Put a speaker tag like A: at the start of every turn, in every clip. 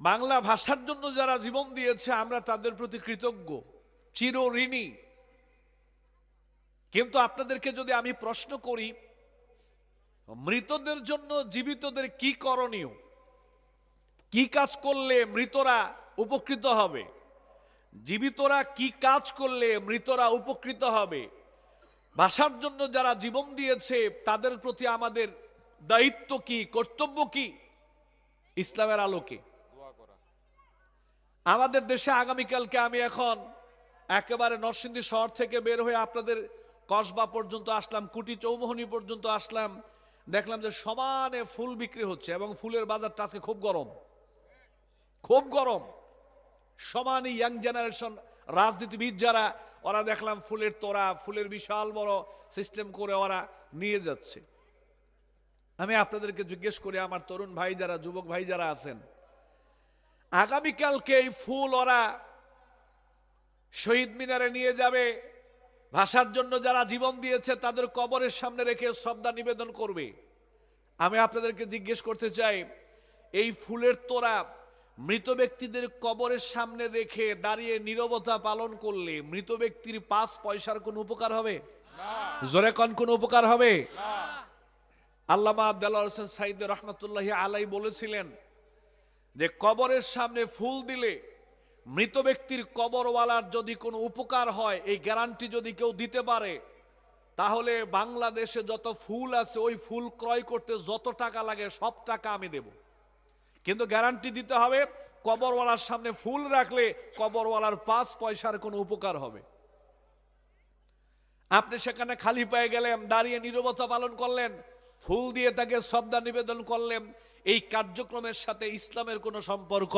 A: বাংলা ভাষার জন্য যারা জীবন দিয়েছে, আমরা তাদের প্রতি কৃতজ্ঞ। চির ঋণী। কিন্তু আপনাদেরকে যদি আমি প্রশ্ন করি, মৃতদের জন্য জীবিতদের কি করণীয়? কি কাজ করলে মৃতরা উপকৃত হবে? জীবিতরা কি কাজ করলে মৃতরা উপকৃত হবে? ভাষার জন্য যারা জীবন দিয়েছে, তাদের প্রতি আমাদের দায়িত্ব কি, কর্তব্য কি? ইসলামের আলোকে। আমাদের দেশে আগামীকালকে আমি এখন একেবারে নরসিংদী শহর থেকে বের হয়ে আপনাদের কসবা পর্যন্ত আসলাম, কুটি চৌমোহনী পর্যন্ত আসলাম। দেখলাম যে সমানে ফুল বিক্রি হচ্ছে এবং ফুলের বাজারটা আজকে খুব গরম। খুব গরম। সমানই ইয়াং জেনারেশন রাজনীতিবিদ যারা, ওরা দেখলাম ফুলের তোড়া, ফুলের বিশাল বড় সিস্টেম করে ওরা নিয়ে যাচ্ছে। আমি আপনাদেরকে জিজ্ঞেস করি, আমার তরুণ ভাই যারা, যুবক ভাই যারা আছেন আগামীকালকে এই ফুল ওরা শহীদ মিনারে নিয়ে যাবে। ভাষার জন্য যারা জীবন দিয়েছে তাদের কবরের সামনে রেখে শ্রদ্ধা নিবেদন করবে। আমি আপনাদেরকে জিজ্ঞেস করতে চাই এই ফুলের তোরা মৃত ব্যক্তিদের কবরের সামনে রেখে দাঁড়িয়ে নীরবতা পালন করলে মৃত ব্যক্তির পাঁচ পয়সার কোনো উপকার হবে? জোরে কন কোন উপকার হবে? আল্লামা আব্দাল্লাহ হোসেন সাইদ রহমতুল্লাহ আলাই বলেছিলেন যে কবরের সামনে ফুল দিলে মৃত ব্যক্তির কবরওয়ালার যদি কোনো উপকার হয়, এই গ্যারান্টি যদি কেউ দিতে পারে, তাহলে বাংলাদেশে যত ফুল আছে, ওই ফুল ক্রয় করতে যত টাকা লাগে, সব টাকা আমি দেব। কিন্তু গ্যারান্টি দিতে হবে, কবরওয়ালার সামনে ফুল রাখলে কবরওয়ালার পাঁচ পয়সার কোনো উপকার হবে। আপনি সেখানে খালি পায়ে গেলেন, দাঁড়িয়ে নীরবতা পালন করলেন, ফুল দিয়ে তাকে শ্রদ্ধা নিবেদন করলেন এই কার্যক্রমের সাথে ইসলামের কোনো সম্পর্ক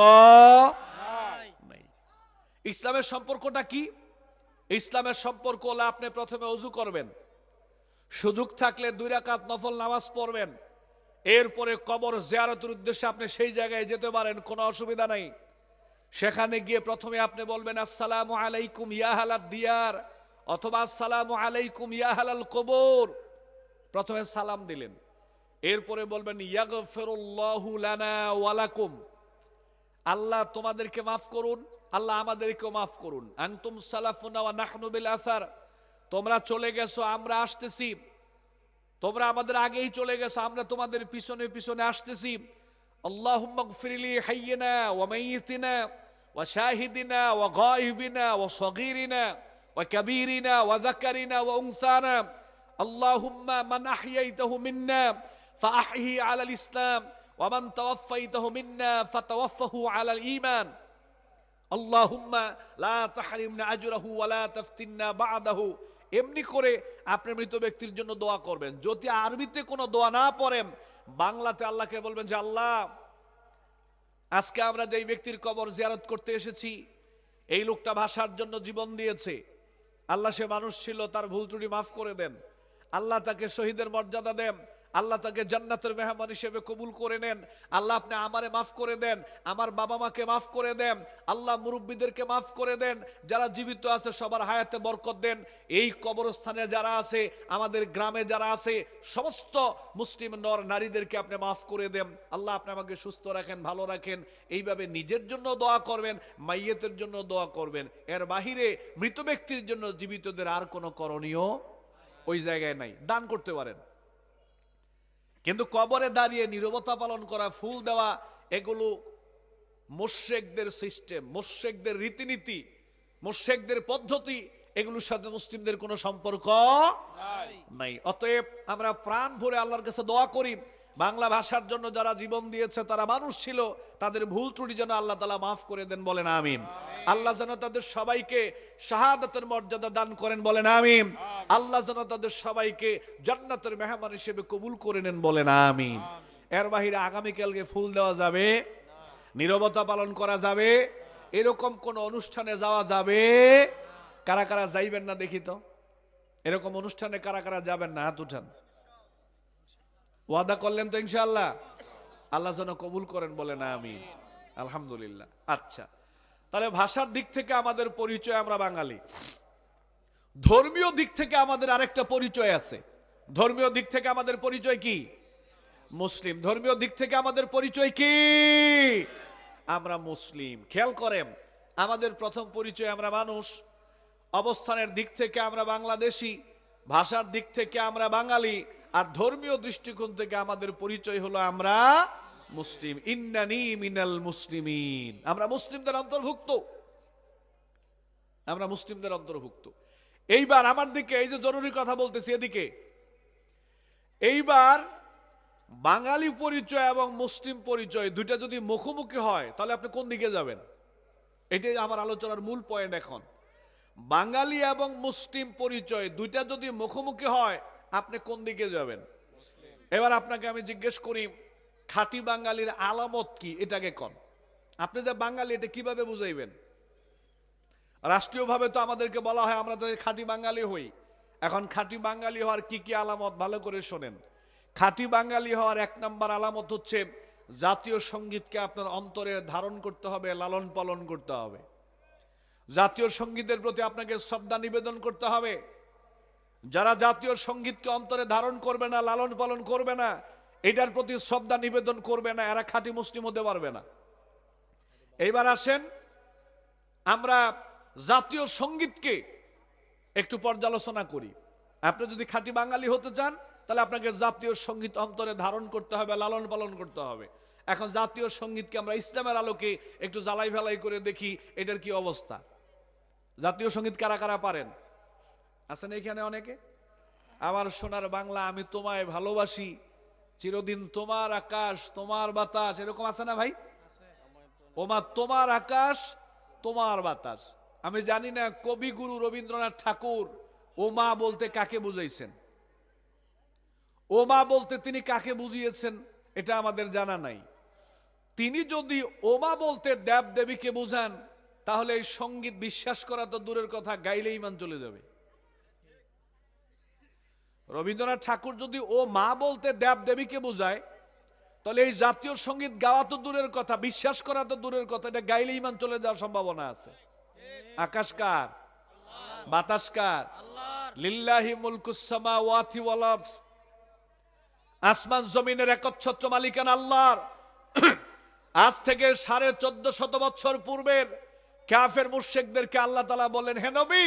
A: নেই। ইসলামের সম্পর্কটা কি? ইসলামের সম্পর্ক হলে আপনি প্রথমে অজু করবেন। সুযোগ থাকলে দুই রাকাত নফল নামাজ পড়বেন। এরপরে কবর জিয়ারতের উদ্দেশ্যে আপনি সেই জায়গায় যেতে পারেন, কোনো অসুবিধা নাই। সেখানে গিয়ে প্রথমে আপনি বলবেন, আসসালামু আলাইকুম ইয়া হালাদ দিয়ার অথবা, আসসালামু আলাইকুম ইয়া হালাল কবর প্রথমে সালাম দিলেন। এরপরে বলবেন, ইয়াগফিরুল্লাহু লানা ওয়ালাকুম আল্লাহ তোমাদেরকে মাফ করুন, আল্লাহ আমাদেরকেও মাফ করুন। আনতুম সালাফুনা ওয়া নাহনু বিল আসার। তোমরা চলে গেছো, আমরা আসতেছি। তোমরা আমাদের আগেই চলে গেছো, আমরা তোমাদের পিছনে পিছনে আসতেছি। আল্লাহুম্মা গফিরলি হাইয়িনা ওয়া মাইয়িতিনা ওয়া শাহিদিনা ওয়া গায়িবিনা ওয়া সগীরিনা ওয়া কাবীরিনা ওয়া ফাআহহি আলাল ইসলাম ওয়া মান তাওয়াফাইতাহু মিন্না ফাতাওয়াফাহু আলাল ঈমান আল্লাহুম্মা লা তাহরিমনা আজরাহু ওয়া লা তাফতিননা এমনি করে আপনি মৃত ব্যক্তির জন্য দোয়া করবেন। যদি আরবিতে কোনো দোয়া না পড়েন, বাংলাতে আল্লাহকে বলবেন যে, আল্লাহ, আজকে আমরা যেই ব্যক্তির কবর জিয়ারত করতে এসেছি, এই লোকটা ভাষার জন্য জীবন দিয়েছে। আল্লাহ সে মানুষ ছিল, তার ভুল ত্রুটি মাফ করে দেন। আল্লাহ তাকে শহীদের মর্যাদা দেন। আল্লাহ তাকে জান্নাতের মেহমান হিসেবে কবুল করে নেন। আল্লাহ আপনি আমারে মাফ করে দেন, আমার বাবা মাকে মাফ করে দেন, আল্লাহ মুরব্বীদেরকে মাফ করে দেন, যারা জীবিত আছে সবার হায়াতে বরকত দেন। এই কবরস্থানে যারা আছে, আমাদের গ্রামে যারা আছে, সমস্ত মুসলিম নর নারীদেরকে আপনি মাফ করে দেন। আল্লাহ আপনি আমাকে সুস্থ রাখেন, ভালো রাখেন। এইভাবে নিজের জন্য দোয়া করবেন, মাইয়েতের জন্য দোয়া করবেন। এর বাহিরে মৃত ব্যক্তির জন্য জীবিতদের আর কোনো করণীয় ওই জায়গায় নাই। দান করতে পারেন। কিন্তু কবরে দাঁড়িয়ে নিরবতা পালন করা ফুল দেওয়া এগুলো মোর্শেকদের সিস্টেম মোর্শেকদের রীতিনীতি মোর্শেকদের পদ্ধতি এগুলোর সাথে মুসলিমদের কোনো সম্পর্ক নাই। অতএব আমরা প্রাণ ভরে আল্লাহর কাছে দোয়া করি। বাংলা ভাষার জন্য যারা জীবন দিয়েছে, তারা মানুষ ছিল, তাদের ভুল ত্রুটি যেন আল্লাহ তালা মাফ করে দেন বলেন আমিন। আল্লাহ যেন তাদের সবাইকে শাহাদাতের মর্যাদা দান করেন বলেন আমিন। আল্লাহ যেন তাদের সবাইকে জান্নাতের মেহমান হিসেবে কবুল করে নেন বলেন আমিন। এর বাহিরে আগামীকালকে ফুল দেওয়া যাবে, নীরবতা পালন করা যাবে, এরকম কোন অনুষ্ঠানে যাওয়া যাবে? কারা কারা যাইবেন না দেখি তো? এরকম অনুষ্ঠানে কারা কারা যাবেন না? হাত উঠান। ওয়াদা করলেন তো ইনশাআল্লাহ। আল্লাহ যেন কবুল করেন বলে না আমি আলহামদুলিল্লাহ। আচ্ছা তাহলে ভাষার দিক থেকে আমাদের পরিচয় আমরা বাঙালি। ধর্মীয় দিক থেকে আমাদের আরেকটা পরিচয় আছে। ধর্মীয় দিক থেকে আমাদের পরিচয় কি? মুসলিম। ধর্মীয় দিক থেকে আমাদের পরিচয় কি? আমরা মুসলিম। খেয়াল করেন, আমাদের প্রথম পরিচয় আমরা মানুষ। অবস্থানের দিক থেকে আমরা বাংলাদেশি। ভাষার দিক থেকে আমরা বাঙালি। আর ধর্মীয় দৃষ্টিকোণ থেকে আমাদের পরিচয় হলো আমরা মুসলিম। ইন্নানি মিনাল মুসলিমিন। আমরা মুসলিমদের অন্তর্ভুক্ত। আমরা মুসলিমদের অন্তর্ভুক্ত। এইবার আমার দিকে, এই যে জরুরি কথা বলতেছি এদিকে। এইবার বাঙালি পরিচয় এবং মুসলিম পরিচয় দুইটা যদি মুখোমুখি হয়, তাহলে আপনি কোন দিকে যাবেন? এটাই আমার আলোচনার মূল পয়েন্ট এখন। বাঙালি এবং মুসলিম পরিচয় দুইটা যদি মুখোমুখি হয় আপনি কোন দিকে যাবেন? এবার আপনাকে আমি জিজ্ঞেস করি, খাঁটি বাঙালির আলামত কি? এটাকে কন। আপনি যে বাঙালি, এটা কীভাবে বুঝাইবেন? রাষ্ট্রীয়ভাবে তো আমাদেরকে বলা হয়, আমরা তো খাঁটি বাঙালি হই। এখন খাঁটি বাঙালি হওয়ার কি কি আলামত? ভালো করে শোনেন। খাঁটি বাঙালি হওয়ার এক নম্বর আলামত হচ্ছে, জাতীয় সঙ্গীতকে আপনার অন্তরে ধারণ করতে হবে, লালন পালন করতে হবে। জাতীয় সঙ্গীতের প্রতি আপনাকে শ্রদ্ধা নিবেদন করতে হবে যারা জাতীয় সঙ্গীতকে অন্তরে ধারণ করবে না, লালন পালন করবে না, এটার প্রতি শ্রদ্ধা নিবেদন করবে না, এরা খাঁটি মুসলিম হতে পারবে না। এইবার আসেন, আমরা জাতীয় সঙ্গীতকে একটু পর্যালোচনা করি। আপনি যদি খাঁটি বাঙালি হতে চান, তাহলে আপনাকে জাতীয় সংগীত অন্তরে ধারণ করতে হবে, লালন পালন করতে হবে। এখন জাতীয় সঙ্গীতকে আমরা ইসলামের আলোকে একটু জ্বালাই ফেলাই করে দেখি, এটার কি অবস্থা? জাতীয় সংগীত কারা কারা পারেন? আছেন এখানে অনেকে? আমার সোনার বাংলা আমি তোমায় ভালোবাসি, চিরদিন তোমার আকাশ, তোমার বাতাস, এরকম আছে না ভাই? ওমা, তোমার আকাশ, তোমার বাতাস। আমি জানি না কবিগুরু রবীন্দ্রনাথ ঠাকুর ওমা বলতে কাকে বুঝাইছেন? ওমা বলতে তিনি কাকে বুঝিয়েছেন, এটা আমাদের জানা নাই। তিনি যদি ওমা বলতে দেব দেবীকে বুঝান, তাহলে এই সংগীত বিশ্বাস করা তো দূরের কথা, গাইলেই ইমান চলে যাবে। রবীন্দ্রনাথ ঠাকুর যদি ও মা বলতে দেব দেবীকে বোঝায়, তাহলে এই জাতীয় সংগীত গাওয়া তো দূরের কথা, বিশ্বাস করা তো দূরের কথা, এটা গাইলে ইমান চলে যাওয়ার সম্ভাবনা আছে। আকাশ কার? বাতাস কার? লিল্লাহি মুলকুসামা ওয়াতি ওয়াল আরদ। আসমান জমিনের একচ্ছত্র মালিকান আল্লাহর। আজ থেকে সাড়ে চোদ্দ শত বছর পূর্বের কাফের মুর্শেকদেরকে আল্লাহ তালা বলেন, হে নবী,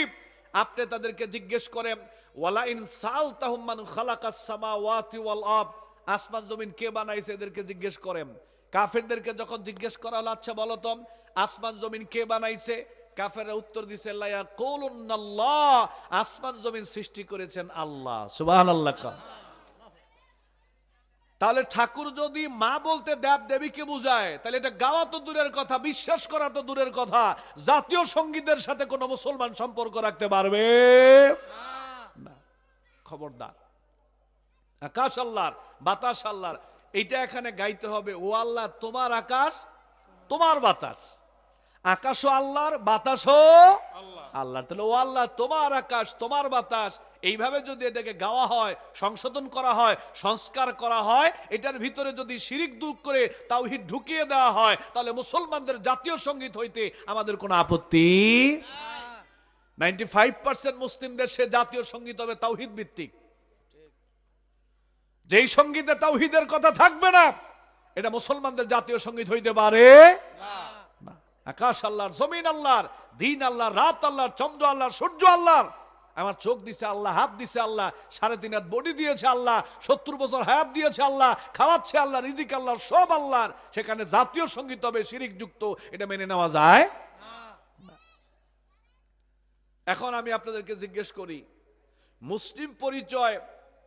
A: আপনি তাদেরকে জিজ্ঞেস করেন ওয়ালা ইন সালতাহুম মান খালাকাস সামাওয়াতি ওয়াল আরদ। আসমান, জমিন কে বানাইছে এদেরকে জিজ্ঞেস করেন। কাফেরদেরকে যখন জিজ্ঞেস করা হলো আচ্ছা বলো তো, আসমান, জমিন কে বানাইছে? উত্তর দিছে লায়া কৌলুন্নাল্লাহ আসমান, জমিন সৃষ্টি করেছেন আল্লাহ। তাহলে ঠাকুর যদি মা বলতে দেব দেবীকে বুঝায়, তাহলে এটা গাওয়া তো দূরের কথা, বিশ্বাস করা তো দূরের কথা। জাতীয় সঙ্গীতের সাথে কোনো মুসলমান সম্পর্ক রাখতে পারবে? না খবরদার। আকাশ আল্লাহর বাতাস আল্লাহর এইটা এখানে গাইতে হবে ও আল্লাহ তোমার আকাশ তোমার বাতাস। আকাশও আল্লাহর বাতাসও আল্লাহ। তাহলে ও আল্লাহ তোমার আকাশ তোমার বাতাস এইভাবে যদি এটাকে গাওয়া হয় সংশোধন করা হয় সংস্কার করা হয় এটার ভিতরে যদি শিরিক দূর করে তাওহিদ ঢুকিয়ে দেওয়া হয় তাহলে মুসলমানদের জাতীয় সংগীত হইতে আমাদের কোনো আপত্তি নাইনটি ফাইভ পার্সেন্ট মুসলিম দেশে জাতীয় সংগীত হবে তাওহিদ ভিত্তিক। যেই সঙ্গীতে তাওহিদের কথা থাকবে না, এটা মুসলমানদের জাতীয় সংগীত হইতে পারে আকাশ আল্লাহর, জমিন আল্লাহর, দিন আল্লাহর, রাত আল্লাহর, চন্দ্র আল্লাহর, সূর্য আল্লাহর। আমার চোখ দিছে আল্লাহ, হাত দিছে আল্লাহ, সাড়ে তিন হাত বডি দিয়েছে আল্লাহ, সত্তর বছর হায়াত দিয়েছে আল্লাহ, খাওয়াচ্ছে আল্লাহ, রিজিক আল্লাহর, সব আল্লাহর। সেখানে জাতীয় সংগীত হবে শিরিক যুক্ত এটা মেনে নেওয়া যায়। এখন আমি আপনাদেরকে জিজ্ঞেস করি মুসলিম পরিচয়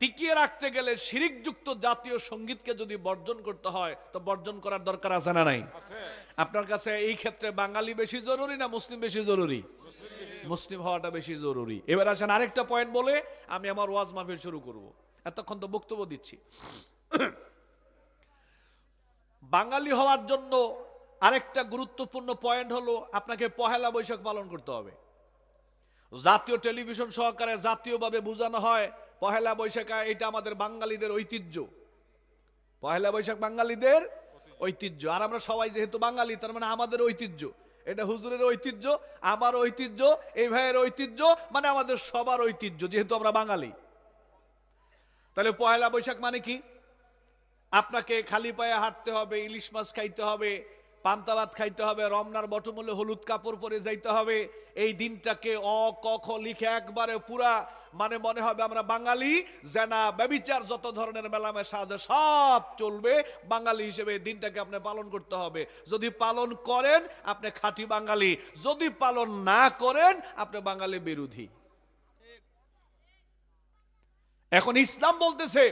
A: টিকিয়ে রাখতে গেলে শিরিকযুক্ত জাতীয় সঙ্গীতকে যদি বর্জন করতে হয় তো বর্জন করার দরকার আছে না নাই? আপনার কাছে এই ক্ষেত্রে বাঙালি বেশি জরুরি না মুসলিম বেশি জরুরি? মুসলিম হওয়াটা বেশি জরুরি। এবার আসেন আরেকটা পয়েন্ট বলে আমি আমার ওয়াজ মাহফিল শুরু করব। এতক্ষণ তো বক্তব্য দিচ্ছি। বাঙালি হওয়ার জন্য আরেকটা গুরুত্বপূর্ণ পয়েন্ট হলো আপনাকে পহেলা বৈশাখ পালন করতে হবে। জাতীয় টেলিভিশন সহকারে জাতীয়ভাবে বোঝানো হয়, পহেলা বৈশাখ এটা আমাদের বাঙালিদের ঐতিহ্য। পহেলা বৈশাখ বাঙালিদের ঐতিহ্য। আর আমরা সবাই যেহেতু বাঙালি, তার মানে আমাদের ঐতিহ্য। এটা হুজুরের ঐতিহ্য, আমার ঐতিহ্য, এই ভাইয়ের ঐতিহ্য মানে আমাদের সবার ঐতিহ্য, যেহেতু আমরা বাঙালি। তাহলে পহেলা বৈশাখ মানে কি? আপনাকে খালি পায়ে হাঁটতে হবে, ইলিশ মাছ খাইতে হবে পান্তা ভাত খাইতে হবে, রমনার বটমূলে হলুদ কাপড় পরে যাইতে হবে। এই দিনটাকে অ, ক, খ লিখে একবারে পুরা মানে মনে হবে আমরা বাঙালি, জেনা ব্যবিচার যত ধরনের মেলামেশা আছে সব চলবে। বাঙালি হিসেবে দিনটাকে আপনি পালন করতে হবে। যদি পালন করেন, আপনি খাঁটি বাঙালি। যদি পালন না করেন, আপনি বাঙালি বিরোধী। এখন ইসলাম বলতেছে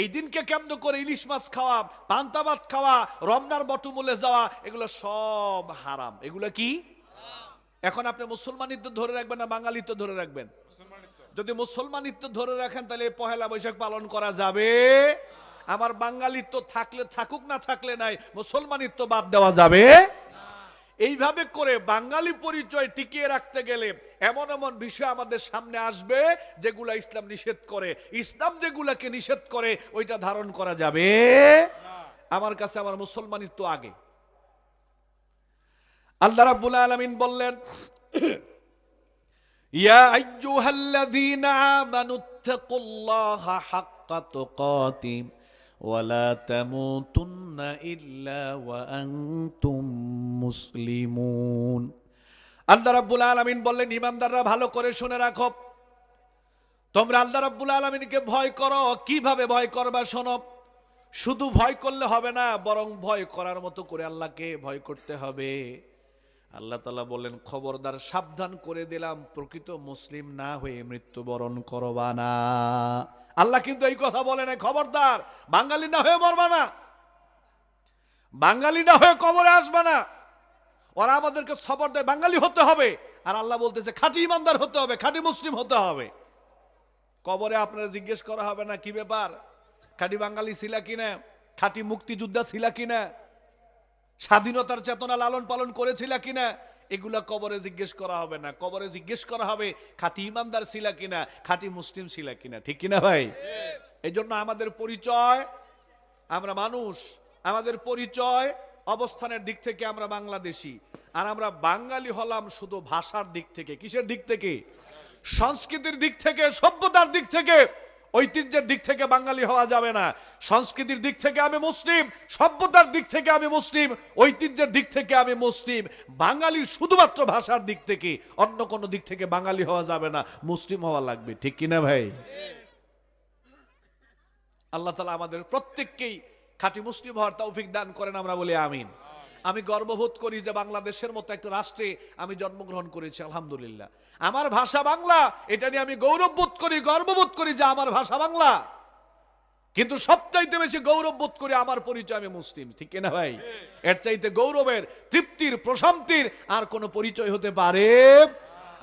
A: এই দিনকে কেন্দ্র করে ইলিশ মাছ খাওয়া, পান্তা ভাত খাওয়া, রমনার বটমূলে যাওয়া, এগুলো সব হারাম। এগুলো কি? এখন আপনি মুসলমানিত্ব ধরে রাখবেন না বাঙালিত্ব ধরে রাখবেন? যদি মুসলমানিত্ব ধরে রাখেন, তাহলে পহেলা বৈশাখ পালন করা যাবে। আমার বাঙালিত্ব থাকলে থাকুক, না থাকলে নাই, মুসলমানিত্ব বাদ দেওয়া যাবে। এইভাবে করে বাঙালি পরিচয় টিকিয়ে রাখতে গেলে এমন এমন বিষয় আমাদের সামনে আসবে যেগুলা ইসলাম নিষেধ করে। ইসলাম যেগুলাকে নিষেধ করে, ওইটা ধারণ করা যাবে। আমার কাছে আমার মুসলমানিত্ব আগে। আল্লাহ রাব্বুল আলামিন বললেন, ইয়া আইয়ুহাল্লাযীনা আমানুত্তাকুল্লাহা হাক্কা তুকাতি ওয়ালা তামুতুন্না ইল্লা ওয়া আনতুম মুসলিমুন। আল্লাহ রাব্বুল আলামিন বললেন ইমানদাররা ভালো করে শুনে রাখো। তোমরা আল্লাহ রাব্বুল আলামিনকে ভয় করো। কীভাবে ভয় করবা শোনো? শুধু ভয় করলে হবে না, বরং ভয় করার মতো করে আল্লাহকে ভয় করতে হবে। আল্লাহ তালা বললেন, খবরদার, সাবধান করে দিলাম। প্রকৃত মুসলিম না হয়ে মৃত্যুবরণ করবা না। আল্লাহ কিন্তু এই কথা বলে না খবরদার, বাঙালি না হয়ে মরবা না। বাঙালি না হয়ে কবরে আসবা না। ওরা আমাদেরকে খবর দেয় বাঙালি হতে হবে। আর আল্লাহ বলতেছে খাঁটি ইমানদার হতে হবে খাঁটি মুসলিম হতে হবে। কবরে আপনারা জিজ্ঞেস করা হবে না কি ব্যাপার? খাঁটি বাঙালি ছিলা কিনা? খাঁটি মুক্তিযোদ্ধা ছিলা কিনা? স্বাধীনতার চেতনা লালন পালন করেছিল কিনা? এগুলা কবরে জিজ্ঞেস করা হবে না। কবরে জিজ্ঞেস করা হবে খাঁটি ইমানদার ছিল কিনা? খাঁটি মুসলিম ছিল কিনা? ঠিক কিনা ভাই? এই জন্য আমাদের পরিচয় আমরা মানুষ আমাদের পরিচয় অবস্থানের দিক থেকে আমরা বাংলাদেশি, আর আমরা বাঙালি হলাম শুধু ভাষার দিক থেকে। কিসের দিক থেকে? সংস্কৃতির দিক থেকে, সভ্যতার দিক থেকে। ঐতিহ্যের দিক থেকে বাঙালি হওয়া যাবে না। সংস্কৃতির দিক থেকে আমি মুসলিম, সভ্যতার দিক থেকে আমি মুসলিম, ঐতিহ্যের দিক থেকে আমি মুসলিম। বাঙালি শুধুমাত্র ভাষার দিক থেকে, অন্য কোনো দিক থেকে বাঙালি হওয়া যাবে না। মুসলিম হওয়া লাগবে, ঠিক কিনা ভাই? আল্লাহ তালা আমাদের প্রত্যেককেই খাঁটি মুসলিম হওয়ার তৌফিক দান করেন আমরা বলি আমিন। আমি গর্ববোধ করি যে বাংলাদেশের মতো একটা রাষ্ট্রে আমি জন্মগ্রহণ করেছি, আলহামদুলিল্লাহ। আমার ভাষা বাংলা, এটা নিয়ে আমি গৌরববোধ করি, গর্ববোধ করি যে আমার ভাষা বাংলা। কিন্তু সবচাইতে বেশি গৌরব বোধ করি আমার পরিচয় আমি মুসলিম, ঠিক কিনা ভাই? এর চাইতে গৌরবের, তৃপ্তির, প্রশান্তির আর কোনো পরিচয় হতে পারে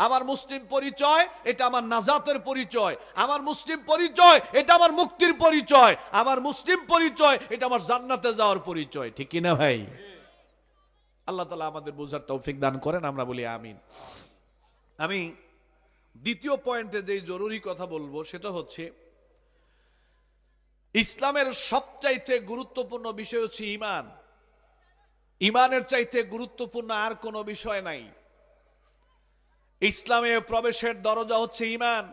A: আমার মুসলিম পরিচয়, এটা আমার নাজাতের পরিচয়। আমার মুসলিম পরিচয়, এটা আমার মুক্তির পরিচয়। আমার মুসলিম পরিচয়, এটা আমার জান্নাতে যাওয়ার পরিচয়। ঠিক কিনা ভাই? আল্লাহ তালা আমাদের বোঝার তৌফিক দান করেন, আমরা বলি আমিন। আমি দ্বিতীয় পয়েন্টে যেই জরুরি কথা বলব, সেটা হচ্ছে, ইসলামের সবচাইতে গুরুত্বপূর্ণ বিষয় হচ্ছে ইমান। ইমানের চাইতে গুরুত্বপূর্ণ আর কোনো বিষয় নাই। ইসলামে প্রবেশের দরজা হচ্ছে ইমান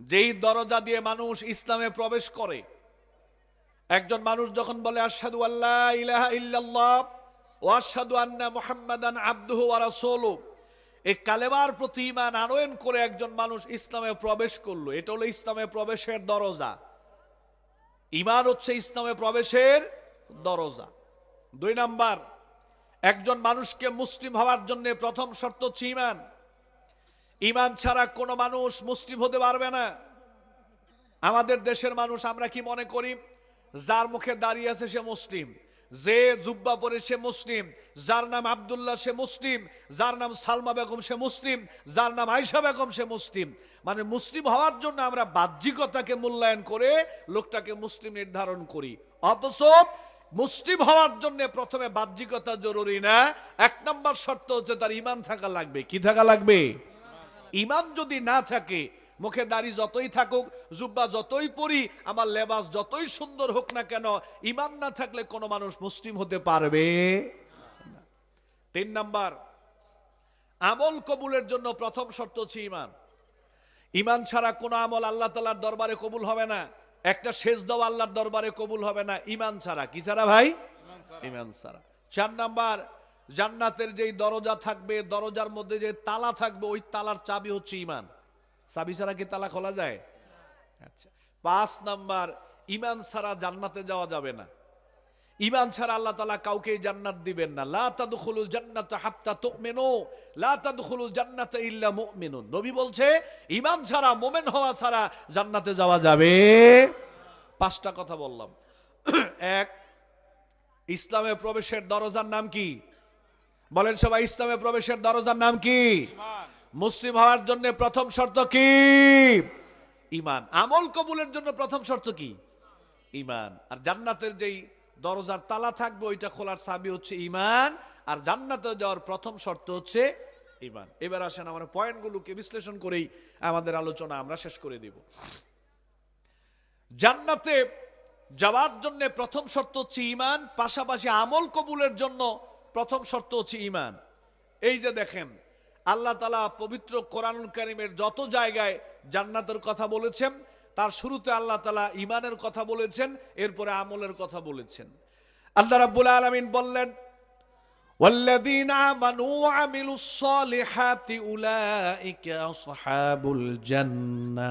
A: যেই দরজা দিয়ে মানুষ ইসলামে প্রবেশ করে, একজন মানুষ যখন বলে আসাদু আল্লাহ ইলাহা ইল্লাল্লাহ ও আশহাদু আন্না মুহাম্মাদান আবদুহু ওয়া রাসূলুহু এই কালেমার প্রতি ইমান আনয়ন করে একজন মানুষ ইসলামে প্রবেশ করল। এটা হলো ইসলামে প্রবেশের দরজা। ইমান হচ্ছে ইসলামে প্রবেশের দরজা। দুই নাম্বার, একজন মানুষকে মুসলিম হওয়ার জন্য প্রথম শর্ত হচ্ছে ইমান ইমান ছাড়া কোনো মানুষ মুসলিম হতে পারবে না। আমাদের দেশের মানুষ আমরা কি মনে করি? যার মুখে দাঁড়িয়ে আছে সে মুসলিম, যে জুব্বা পরে সে মুসলিম, যার নাম আবদুল্লাহ সে মুসলিম, যার নাম সালমা বেগম সে মুসলিম, যার নাম আয়সা বেগম সে মুসলিম। মানে মুসলিম হওয়ার জন্য আমরা বাহ্যিকতাকে মূল্যায়ন করে লোকটাকে মুসলিম নির্ধারণ করি। অথচ মুসলিম হওয়ার জন্য প্রথমে বাহ্যিকতা জরুরি না, এক নম্বর শর্ত হচ্ছে তার ইমান থাকা লাগবে। কি থাকা লাগবে? ইমান যদি না থাকে মুখে দাড়ি যতই থাকুক, জুব্বা যতই পরি, আমার লেবাস যতই সুন্দর হোক না কেন, ইমান না থাকলে কোনো মানুষ মুসলিম হতে পারবে তিন নাম্বার, আমল কবুলের জন্য প্রথম শর্ত হচ্ছে ইমান। ইমান ছাড়া কোনো আমল আল্লাহ তালার দরবারে কবুল হবে না। একটা শেষ দেওয়া আল্লাহর দরবারে কবুল হবে না। ইমান ছাড়া, কি ছাড়া ভাই? ইমান ছাড়া। চার নাম্বার জান্নাতের যেই দরজা থাকবে, দরজার মধ্যে যে তালা থাকবে, ওই তালার চাবি হচ্ছে ইমান চাবি ছাড়া কি তালা খোলা যায়? আচ্ছা পাঁচ নাম্বার ইমান ছাড়া জান্নাতে যাওয়া যাবে না। ইমান ছাড়া আল্লাহ তালা কাউকে জান্নাত দিবেন না। লা তাদখুলুল জান্নাত হাত্তা তুমিনু, লা তাদখুলুল জান্নাত ইল্লা মুমিনুন। নবী বলছে ইমান ছাড়া, মোমেন হওয়া ছাড়া জান্নাতে যাওয়া যাবে। পাঁচটা কথা বললাম। এক, ইসলামে প্রবেশের দরজার নাম কি? বলেন সবাই ইসলামে প্রবেশের দরজার নাম কি? মুসলিম হওয়ার জন্য প্রথম শর্ত কি? ইমান। আমল কবুলের জন্য প্রথম শর্ত কি? ইমান। আর জান্নাতের যেই দরজার তালা থাকবে ওইটা খোলার চাবি হচ্ছে ইমান আর জান্নাতে যাওয়ার প্রথম শর্ত হচ্ছে ইমান। এবার আসেন আমরা পয়েন্টগুলোকে বিশ্লেষণ করেই আমাদের আলোচনা আমরা শেষ করে দিব। জান্নাতে যাওয়ার জন্য প্রথম শর্ত হচ্ছে ইমান পাশাপাশি আমল কবুলের জন্য প্রথম শর্ত হচ্ছে ইমান এই যে দেখেন আল্লাহ তালা পবিত্র কোরআনুল কারিমের যত জায়গায় জান্নাতের কথা বলেছেন তার শুরুতে আল্লাহ তালা ইমানের কথা বলেছেন এরপরে আমলের কথা বলেছেন আল্লাহ রাব্বুল আলামিন বললেন والذين آمنوا وعملوا الصالحات أولئك أصحاب الجنة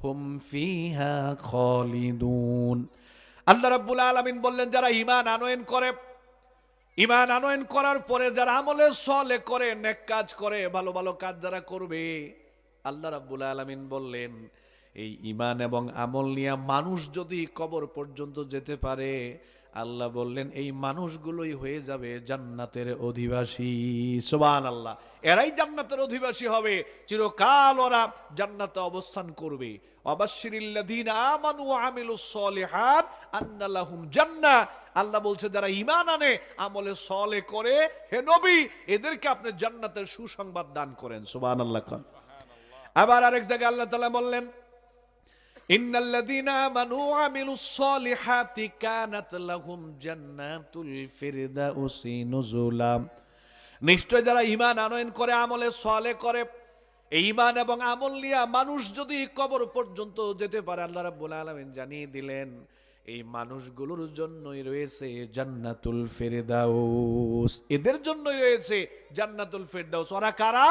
A: هم فيها خالدون আল্লাহ রাব্বুল আলামিন বললেন যারা ঈমান আনয়ন করে ঈমান আনয়ন করার পরে যারা আমলে সলে করে, নেক কাজ করে, ভালো ভালো কাজ যারা করবে, আল্লাহ রাব্বুল আলামিন বললেন, এই ইমান এবং আমল নিয়ে মানুষ যদি কবর পর্যন্ত যেতে পারে, আল্লাহ বললেন, এই মানুষগুলোই হয়ে যাবে জান্নাতের অধিবাসী। সুবহান আল্লাহ এরাই জান্নাতের অধিবাসী হবে। চিরকাল ওরা জান্নাতে অবস্থান করবে। অবাশিরিল্লাযীনা আমানু আমিলুস সলিহাত আন্না লাহুম জান্নাহ। আল্লাহ বলছে যারা ঈমান আনে আমলে সলে করে হে নবী এদেরকে আপনি জান্নাতের সুসংবাদ দান করেন সুবহানাল্লাহ খান আবার আরেক জায়গায় আল্লাহ তাআলা বললেন إن الذين آمنوا وعملوا الصالحات كانت لهم جنات الفردوس نزلا নিশ্চয় যারা ইমান আনয়ন করে আমলে সলে করে এই ইমান এবং আমল নিয়ে মানুষ যদি কবর পর্যন্ত যেতে পারে আল্লাহ রাব্বুল আলামিন জানিয়ে দিলেন এই মানুষগুলোর জন্যই রয়েছে জান্নাতুল ফেরদাউস। এদের জন্যই রয়েছে জান্নাতুল ফেরদাউস। ওরা কারা?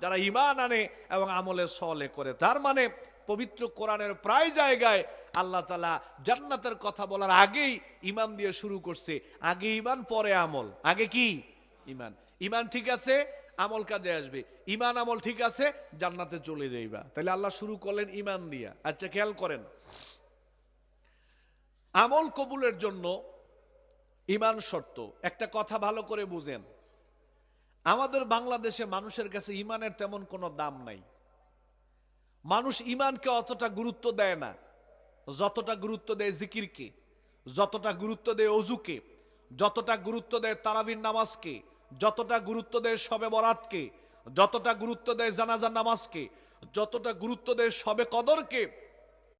A: যারা ইমান আনে এবং আমলে সলে করে। তার মানে পবিত্র কোরআনের প্রায় জায়গায় আল্লাহ তালা জান্নাতের কথা বলার আগেই ইমান দিয়ে শুরু করছে। আগে ইমান পরে আমল। আগে কি? ইমান ইমান ঠিক আছে, আমল কাজে আসবে। ইমান আমল ঠিক আছে, জান্নাতে চলে যাইবা। তাহলে আল্লাহ শুরু করলেন ইমান দিয়া। আচ্ছা খেয়াল করেন। আমল কবুলের জন্য ইমান শর্ত। একটা কথা ভালো করে বুঝেন। আমাদের বাংলাদেশে মানুষের কাছে ইমানের তেমন কোনো দাম নাই। মানুষ ইমানকে অতটা গুরুত্ব দেয় না। যতটা গুরুত্ব দেয় জিকিরকে, যতটা গুরুত্ব দেয় অজুকে, যতটা গুরুত্ব দেয় তারাবির নামাজকে, যতটা গুরুত্ব দেয় সবে বরাতকে, যতটা গুরুত্ব দেয় জানাজার নামাজকে, যতটা গুরুত্ব দেয় সবে কদরকে